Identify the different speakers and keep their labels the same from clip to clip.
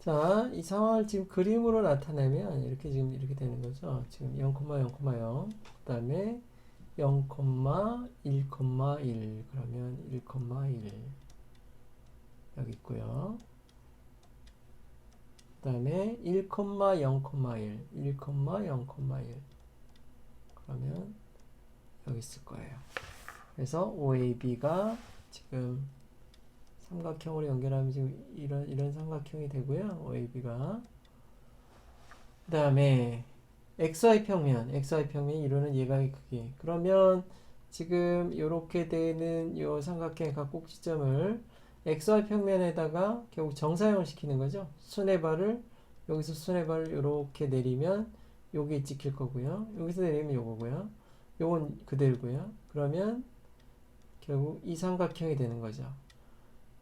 Speaker 1: 자, 이 상황을 지금 그림으로 나타내면 이렇게 지금 이렇게 되는 거죠. 지금 0,0,0 그다음에 0,1,1 그러면 1,1 여기 있고요. 그다음에 1,0,1 1,0,1 그러면 여기 있을 거예요. 그래서 OAB가 지금 삼각형으로 연결하면 지금 이런 이런 삼각형이 되고요. OAB가 그 다음에 XY 평면, XY 평면이 이루는 예각의 크기. 그러면 지금 이렇게 되는 이 삼각형의 각 꼭지점을 XY 평면에다가 결국 정사형을 시키는 거죠. 수뇌발을 여기서 수뇌발을 이렇게 내리면 여기 찍힐 거고요. 여기서 내리면 요거고요. 요건 그대로고요. 그러면 결국 이 삼각형이 되는 거죠.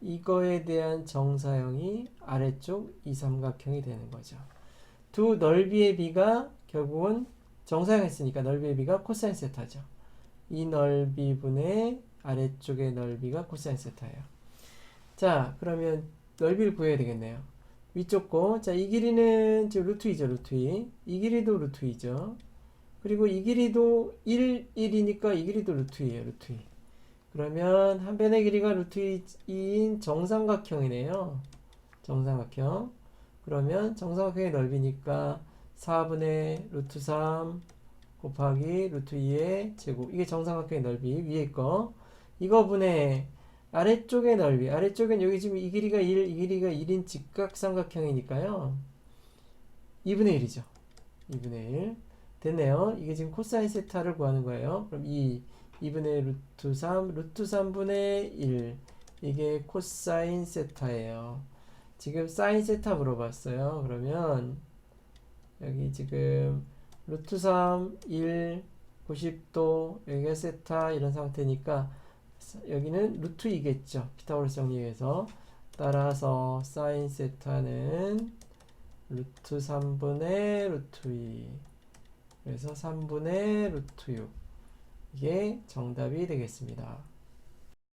Speaker 1: 이거에 대한 정사형이 아래쪽 이 삼각형이 되는 거죠. 두 넓이의 비가 결국은 정사형 했으니까 넓이의 비가 코사인 세타죠. 이 넓이분의 아래쪽의 넓이가 코사인 세타예요. 자, 그러면 넓이를 구해야 되겠네요. 위쪽 거. 자, 이 길이는 지금 루트 2죠, 루트 2. 이 길이도 루트 2죠. 그리고 이 길이도 1, 1이니까 이 길이도 루트 2예요, 루트 2. 그러면 한 변의 길이가 루트 2인 정삼각형이네요. 정삼각형. 그러면 정삼각형의 넓이니까 4분의 루트 3 곱하기 루트 2의 제곱. 이게 정삼각형의 넓이 위에 거. 이거 분의 아래쪽의 넓이. 아래쪽엔 여기 지금 이 길이가 1, 이 길이가 1인 직각삼각형이니까요. 2분의 1이죠. 2분의 1. 됐네요. 이게 지금 코사인 세타를 구하는 거예요. 그럼 2, 2분의 루트 3, 루트 3분의 1. 이게 코사인 세타예요. 지금 사인 세타 물어봤어요. 그러면 여기 지금 루트 3, 1, 90도, 여기가 세타 이런 상태니까 여기는 루트 2겠죠. 피타고라스 정리해서 따라서 사인 세타는 루트 3분의 루트 2 그래서 3분의 루트 6 이게 정답이 되겠습니다.